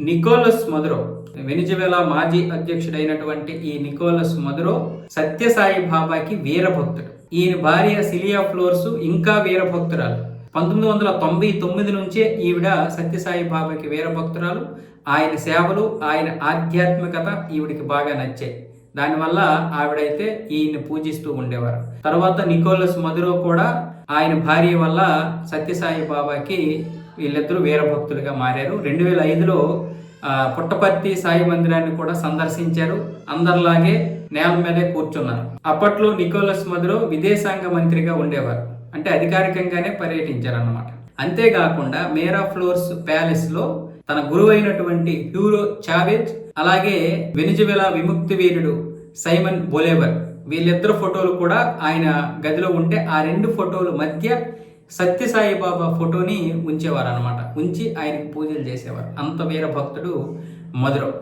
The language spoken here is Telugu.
నికోలస్ మధురో వెనిజువేలా మాజీ అధ్యక్షుడైనటువంటి ఈ నికోలస్ మధురో సత్యసాయి బాబాకి వీరభక్తుడు. ఈయన భార్య సిలియా ఫ్లోర్స్ ఇంకా వీరభక్తురాలు. పంతొమ్మిది వందల తొంభై తొమ్మిది నుంచే ఈవిడ సత్యసాయి బాబాకి వీరభక్తురాలు. ఆయన సేవలు ఆయన ఆధ్యాత్మికత ఈవిడికి బాగా నచ్చాయి. దానివల్ల ఆవిడైతే ఈయన్ని పూజిస్తూ ఉండేవారు. తర్వాత నికోలస్ మధురో కూడా ఆయన భార్య వల్ల సత్యసాయి బాబాకి వీళ్ళిద్దరూ వీరభక్తులుగా మారారు. రెండు వేల ఐదులో పుట్టపర్తి సాయి మందిరాన్ని కూడా సందర్శించారు. అందరిలాగే నేల మీదే కూర్చున్నారు. అప్పట్లో నికోలస్ మధురో విదేశాంగ మంత్రిగా ఉండేవారు. అంటే అధికారికంగానే పర్యటించారు అన్నమాట అంతేకాకుండా మేరా ఫ్లోర్స్ ప్యాలెస్లో తన గురువైనటువంటి హ్యూరో చావేజ్ అలాగే వెనిజువెలా విముక్తి వీరుడు సైమన్ బొలేవర్ వీళ్ళిద్దరు ఫోటోలు కూడా ఆయన గదిలో ఉంటే ఆ రెండు ఫోటోల మధ్య సత్యసాయి బాబా ఫోటోని ఉంచేవారు అనమాట ఉంచి ఆయనకు పూజలు చేసేవారు. అంత వీర భక్తుడు మధురం.